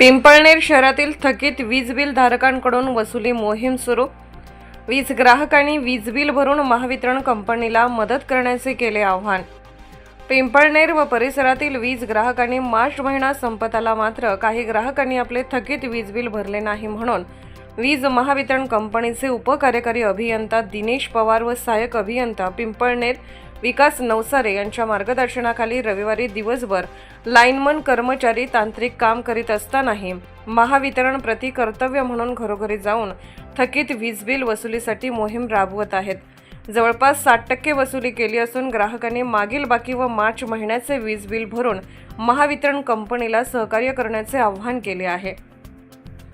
पिंपळनेर शहरातील थकीत वीज बिल धारकांकडून वसुली मोहीम सुरू. वीज ग्राहकांनी वीज बिल भरून महावितरण कंपनीला मदत करण्याचे केले आव्हान. पिंपळनेर व परिसरातील वीज ग्राहकांनी मार्च महिना संपत आला मात्र काही ग्राहकांनी आपले थकीत वीज बिल भरले नाही म्हणून वीज महावितरण कंपनीचे उपकार्यकारी अभियंता दिनेश पवार व सहाय्यक अभियंता पिंपळनेर विकास नवसारे यांच्या मार्गदर्शनाखाली रविवारी दिवसभर लाईनमन कर्मचारी तांत्रिक काम करीत असतानाही महावितरण प्रति कर्तव्य म्हणून घरोघरी जाऊन थकीत वीज बिल वसुलीसाठी मोहीम राबवत आहेत. जवळपास साठ टक्के वसुली केली असून ग्राहकांनी मागील बाकी व मार्च महिन्याचे वीज बिल भरून महावितरण कंपनीला सहकार्य करण्याचे आवाहन केले आहे.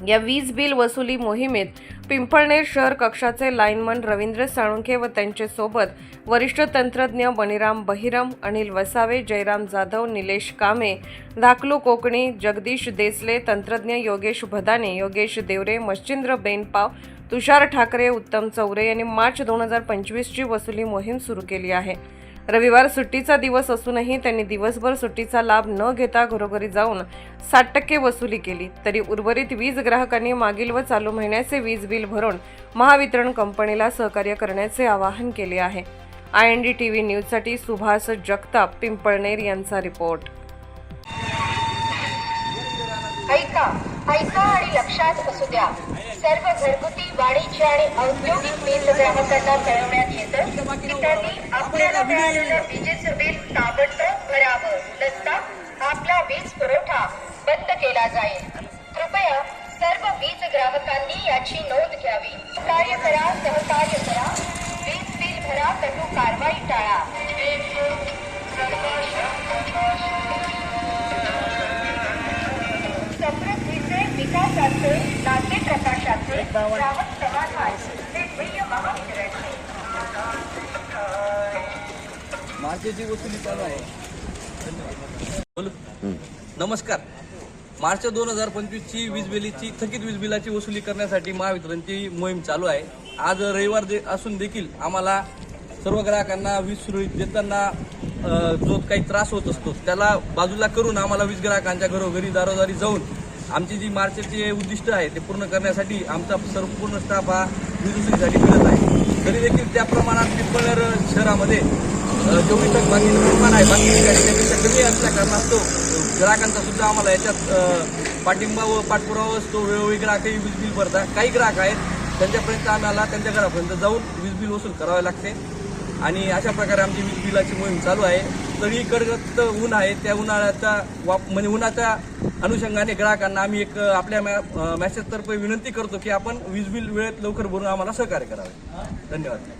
या वीज बिल वसुली मोहिमेत पिंपळनेर शहर कक्षाचे लाईनमन रवींद्र साळुंखे व त्यांचे सोबत वरिष्ठ तंत्रज्ञ बनिराम बहिरम अनिल वसावे जयराम जाधव निलेश कामे धाकलू कोकणी जगदीश देसले तंत्रज्ञ योगेश भदाने योगेश देवरे मच्छिंद्र बेनपाव तुषार ठाकरे उत्तम चौरे यांनी मार्च दोन हजार पंचवीसची वसुली मोहीम सुरू केली आहे. रविवार सुट्टीचा दिवस असूनही त्यांनी दिवसभर सुट्टीचा लाभ न घेता घरोघरी जाऊन साठ टक्के वसुली केली. तरी उर्वरित वीज ग्राहकांनी मागील व चालू महिन्याचे वीज बिल भरून महावितरण कंपनीला सहकार्य करण्याचे आवाहन केले आहे. I N D T V न्यूजसाठी सुभाष जगताप पिंपळनेर यांचा रिपोर्ट. ऐका ऐका आणि लक्षात असू द्या. सर्व घरगुती वाणिज्य आणि औद्योगिक वीज ग्राहकांना कळवण्यात येतं. की त्यांनी आपल्याला मिळालेलं विजेचं बिल ताबडतोब भरावं. नसता आपला वीज पुरवठा बंद केला जाईल. कृपया सर्व वीज ग्राहकांनी याची नोंद घ्यावी. कार्य करा सहकार्य करा. वीज बिल भरा कटू कारवाई टाळा. नमस्कार. मार्च दोन हजार पंचवीसची वीज बिलीची थकीत वीज बिलाची वसुली करण्यासाठी महावितरणची मोहीम चालू आहे. आज रविवार दे असून देखील आम्हाला सर्व ग्राहकांना वीज सुरळीत देताना जो काही त्रास होत असतो त्याला बाजूला करून आम्हाला वीज ग्राहकांच्या घरोघरी दारोदारी जाऊन आमची जी मार्चचे उद्दिष्ट आहे ते पूर्ण करण्यासाठी आमचा संपूर्ण स्टाफ हा वीज मिळत आहे. तरी देखील त्या प्रमाणात पिंपळनेर शहरामध्ये चोवीस टक्के बाकीचं प्रमाण आहे बाकी ठिकाणी त्यापेक्षा कमी असल्या कारणास्तव ग्राहकांचा सुद्धा आम्हाला याच्यात पाठिंबा व पाठपुरावा असतो वेळोवेळी ग्राहकही वीज बिल भरतात. काही ग्राहक आहेत त्यांच्यापर्यंत आम्हाला त्यांच्या घरापर्यंत जाऊन वीज बिल वसूल करावे लागते. आणि अशा प्रकारे आमची वीज बिलाची मोहीम चालू आहे. तरी कडकत ऊन आहे त्या उन्हाळ्याचा वाप म्हणजे उन्हाच्या अनुषंगाने ग्राहकांना आम्ही एक आपल्या मॅ मॅसेजतर्फे विनंती करतो की आपण वीज बिल वेळेत लवकर भरून आम्हाला सहकार्य करावे. धन्यवाद.